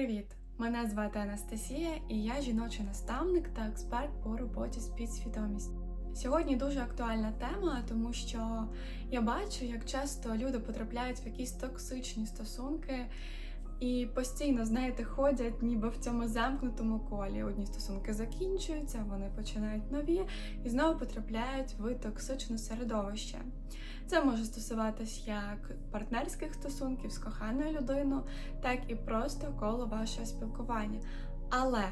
Привіт! Мене звати Анастасія, і я жіночий наставник та експерт по роботі з підсвідомістю. Сьогодні дуже актуальна тема, тому що я бачу, як часто люди потрапляють в якісь токсичні стосунки і постійно, знаєте, ходять ніби в цьому замкнутому колі. Одні стосунки закінчуються, вони починають нові і знову потрапляють в токсичне середовище. Це може стосуватись як партнерських стосунків з коханою людиною, так і просто коло вашого спілкування. Але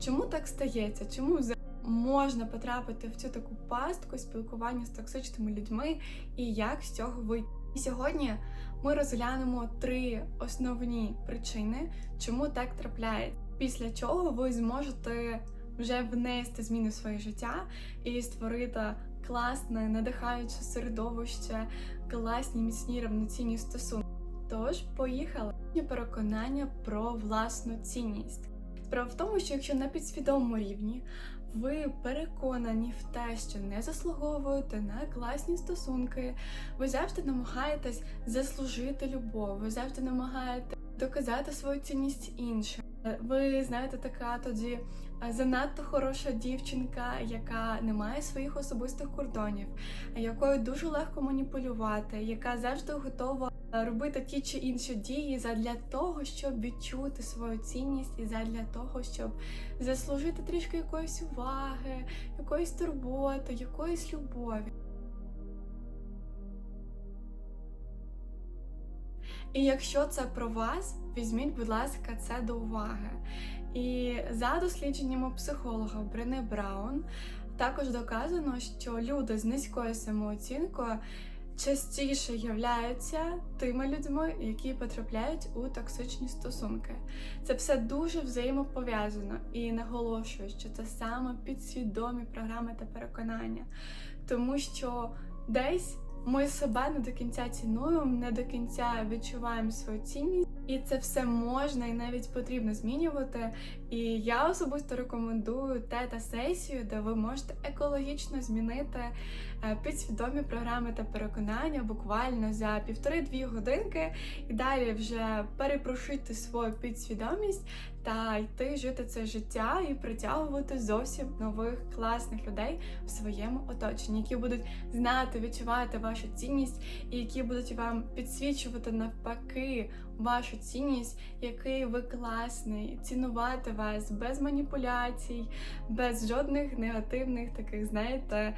чому так стається? Чому можна потрапити в цю таку пастку спілкування з токсичними людьми і як з цього вийти? І сьогодні ми розглянемо три основні причини, чому так трапляється. Після чого ви зможете вже внести зміни в своє життя і створити класне, надихаюче середовище, класні, міцні рівноцінні стосунки. Тож, поїхали. Переконання про власну цінність. Справа в тому, що якщо на підсвідомому рівні ви переконані в те, що не заслуговуєте на класні стосунки, ви завжди намагаєтесь заслужити любов, ви завжди намагаєтесь доказати свою цінність іншим. Ви знаєте, така тоді занадто хороша дівчинка, яка не має своїх особистих кордонів, якою дуже легко маніпулювати, яка завжди готова робити ті чи інші дії задля того, щоб відчути свою цінність, і задля того, щоб заслужити трішки якоїсь уваги, якоїсь турботи, якоїсь любові. І якщо це про вас, візьміть, будь ласка, це до уваги. І за дослідженнями психолога Брене Браун також доказано, що люди з низькою самооцінкою частіше являються тими людьми, які потрапляють у токсичні стосунки. Це все дуже взаємопов'язано і наголошую, що це саме підсвідомі програми та переконання, тому що десь. Ми себе не до кінця цінуємо, не до кінця відчуваємо свою цінність, і це все можна і навіть потрібно змінювати. І я особисто рекомендую тета-сесію, де ви можете екологічно змінити е, підсвідомі програми та переконання буквально за півтори-дві годинки, і далі вже перепрошити свою підсвідомість та йти жити це життя і притягувати зовсім нових класних людей в своєму оточенні, які будуть знати, відчувати вашу цінність, і які будуть вам підсвічувати навпаки вашу цінність, який ви класний, цінувати вас без маніпуляцій, без жодних негативних таких, знаєте,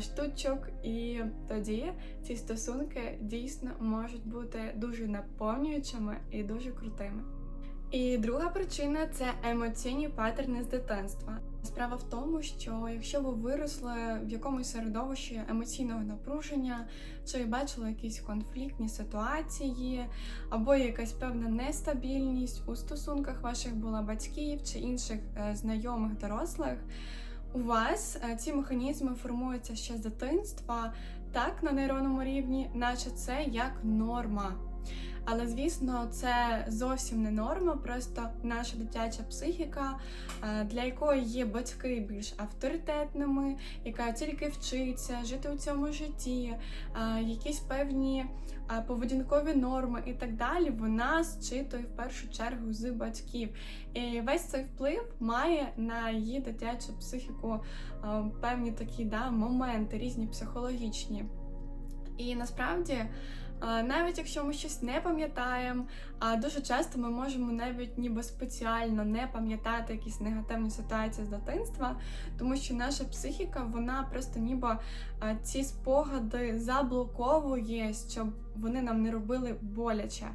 штучок. І тоді ці стосунки дійсно можуть бути дуже наповнюючими і дуже крутими. І друга причина це емоційні паттерни з дитинства. Справа в тому, що якщо ви виросли в якомусь середовищі емоційного напруження, чи бачили якісь конфліктні ситуації, або якась певна нестабільність у стосунках ваших була батьків чи інших е, знайомих дорослих, у вас е, ці механізми формуються ще з дитинства, так на нейронному рівні, наче це як норма. Але звісно, це зовсім не норма, просто наша дитяча психіка, е, для якої є батьки більш авторитетними, яка тільки вчиться жити у цьому житті, е, якісь певні е, поведінкові норми і так далі. Вона зчитує в першу чергу з батьків. І весь цей вплив має на її дитячу психіку певні такі да, моменти, різні психологічні. І насправді. Навіть якщо ми щось не пам'ятаємо, а дуже часто ми можемо навіть ніби спеціально не пам'ятати якісь негативні ситуації з дитинства, тому що наша психіка, вона просто ніби ці спогади заблоковує, щоб вони нам не робили боляче,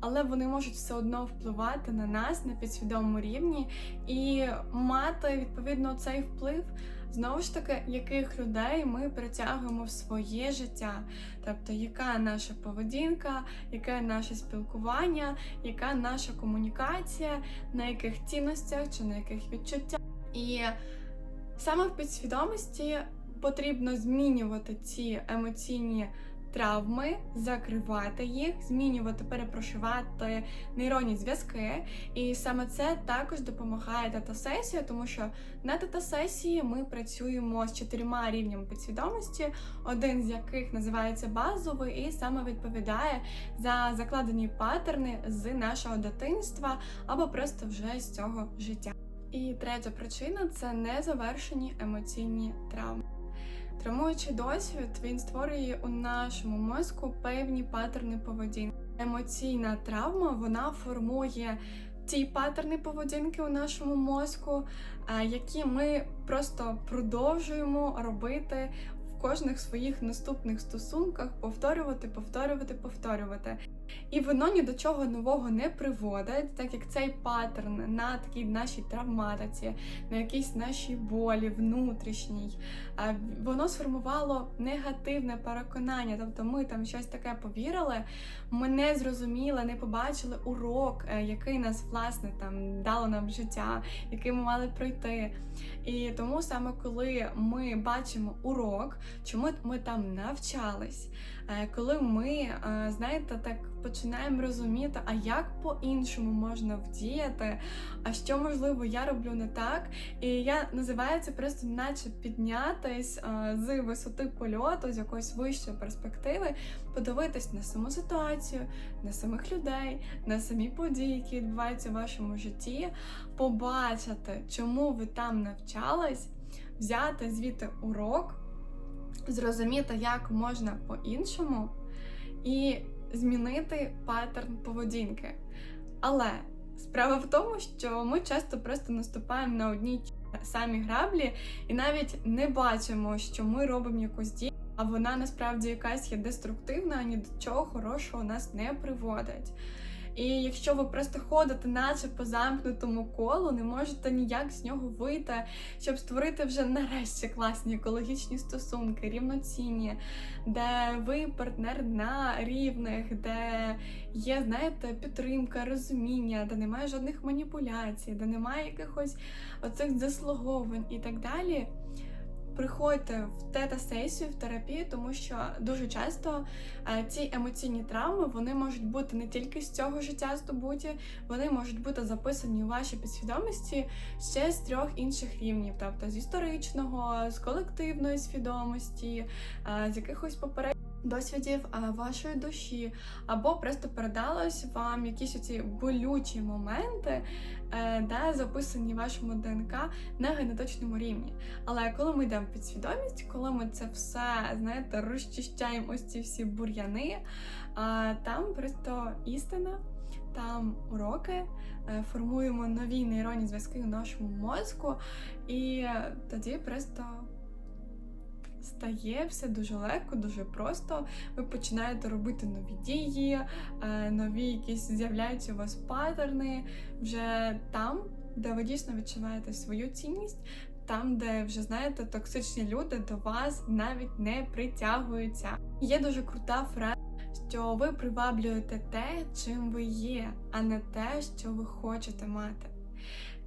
але вони можуть все одно впливати на нас на підсвідомому рівні і мати відповідно цей вплив. Знову ж таки, яких людей ми притягуємо в своє життя, тобто, яка наша поведінка, яке наше спілкування, яка наша комунікація, на яких цінностях чи на яких відчуттях. І саме в підсвідомості потрібно змінювати ці емоційні травми, закривати їх, змінювати, перепрошивати нейронні зв'язки. І саме це також допомагає тета-сесія, тому що на тета-сесії ми працюємо з чотирма рівнями підсвідомості, один з яких називається базовий, і саме відповідає за закладені паттерни з нашого дитинства або просто вже з цього життя. І третя причина це незавершені емоційні травми. Травмуючий досвід він створює у нашому мозку певні паттерни поведінки. Емоційна травма вона формує ті паттерни поведінки у нашому мозку, е, які ми просто продовжуємо робити в кожних своїх наступних стосунках, повторювати, повторювати, повторювати. І воно ні до чого нового не приводить, так як цей паттерн на такій нашій травматиці, на якійсь нашій болі внутрішній, воно сформувало негативне переконання. Тобто ми там щось таке повірили, ми не зрозуміли, не побачили урок, е, який нас власне там дало нам життя, який ми мали пройти. І тому саме коли ми бачимо урок, чому ми там навчались, е, коли ми, е, знаєте, так починаємо розуміти, а як по-іншому можна вдіяти, а що можливо я роблю не так. І я називаю це просто, наче піднятись з висоти польоту, з якоїсь вищої перспективи, подивитись на саму ситуацію, на самих людей, на самі події, які відбуваються в вашому житті, побачити, чому ви там навчались, взяти звідти урок, зрозуміти, як можна по-іншому. І змінити паттерн поведінки. Але справа в тому, що ми часто просто наступаємо на одні самі граблі і навіть не бачимо, що ми робимо якусь дію, а вона насправді якась є деструктивна, ні до чого хорошого нас не приводить. І якщо ви просто ходите, наче по замкнутому колу, не можете ніяк з нього вийти, щоб створити вже нарешті класні екологічні стосунки, рівноцінні, де ви партнер на рівних, де є, знаєте, підтримка, розуміння, де немає жодних маніпуляцій, де немає якихось оцих заслуговань і так далі приходьте в тета-сесію, в терапію, тому що дуже часто е, ці емоційні травми вони можуть бути не тільки з цього життя здобуті, вони можуть бути записані у вашій підсвідомості ще з трьох інших рівнів, тобто з історичного, з колективної свідомості, е, з якихось попередніх досвідів вашої душі, або просто передалось вам якісь оці болючі моменти, е, де записані вашому ДНК на генетичному рівні. Але коли ми йдемо під свідомість, коли ми це все знаєте, розчищаємо ось ці всі бур'яни, там просто істина. Там уроки, е, формуємо нові нейронні зв'язки у нашому мозку, і тоді просто стає все дуже легко, дуже просто. Ви починаєте робити нові дії, е, нові якісь з'являються у вас паттерни вже там, де ви дійсно відчуваєте свою цінність. Там, де вже знаєте, токсичні люди до вас навіть не притягуються. Є дуже крута фраза, що ви приваблюєте те, чим ви є, а не те, що ви хочете мати.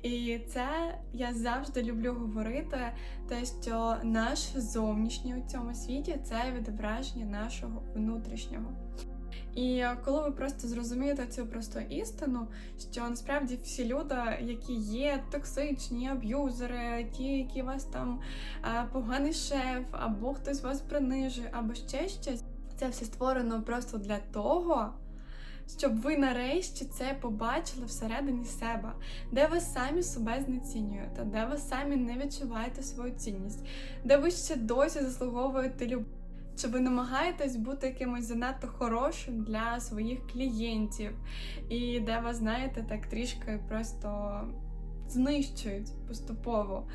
І це я завжди люблю говорити, те, що наш зовнішній у цьому світі це відображення нашого внутрішнього. І коли ви просто зрозумієте цю просту істину, що насправді всі люди, які є токсичні, аб'юзери, ті, які вас там поганий шеф, або хтось вас принижує, або ще щось, це все створено просто для того щоб ви нарешті це побачили всередині себе, де ви самі себе знецінюєте, де ви самі не відчуваєте свою цінність, де ви ще досі заслуговуєте любов. Чи ви намагаєтесь бути якимось занадто хорошим для своїх клієнтів, і де вас, знаєте, так трішки просто знищують поступово,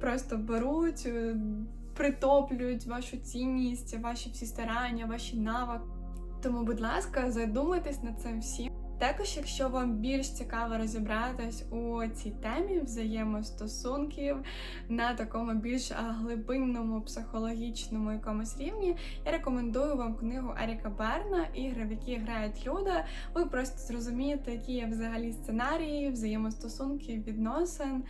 просто беруть, е, притоплюють вашу цінність, ваші всі старання, ваші навики. Тому, будь ласка, задумайтесь над цим всім. Також, якщо вам більш цікаво розібратись у цій темі взаємостосунків на такому більш глибинному психологічному якомусь рівні, я рекомендую вам книгу Еріка Берна Ігри, в які грають люди. Ви просто зрозумієте, які є взагалі сценарії, взаємостосунки, відносин,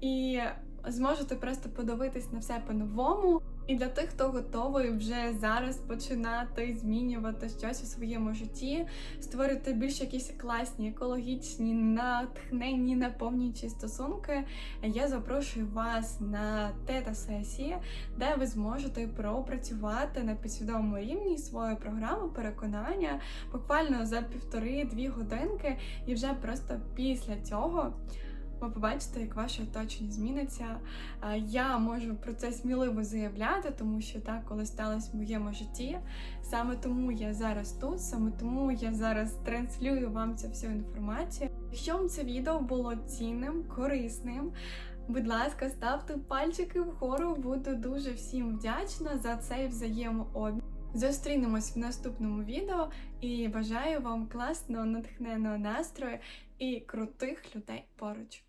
і зможете просто подивитись на все по-новому. І для тих, хто готовий вже зараз починати змінювати щось у своєму житті, створити більш якісь класні, екологічні, натхненні, наповнюючі стосунки, я запрошую вас на тета-сесії, де ви зможете пропрацювати на підсвідомому рівні свою програму переконання буквально за півтори-дві годинки, і вже просто після цього. Ви побачите, як ваше оточення зміниться. Е, Я можу про це сміливо заявляти, тому що так колись сталося в моєму житті. Саме тому я зараз тут, саме тому я зараз транслюю вам цю всю інформацію. Якщо вам це відео було цінним, корисним, будь ласка, ставте пальчики вгору, буду дуже всім вдячна за цей взаємообмін. Зустрінемось в наступному відео і бажаю вам класного натхненного настрою і крутих людей поруч.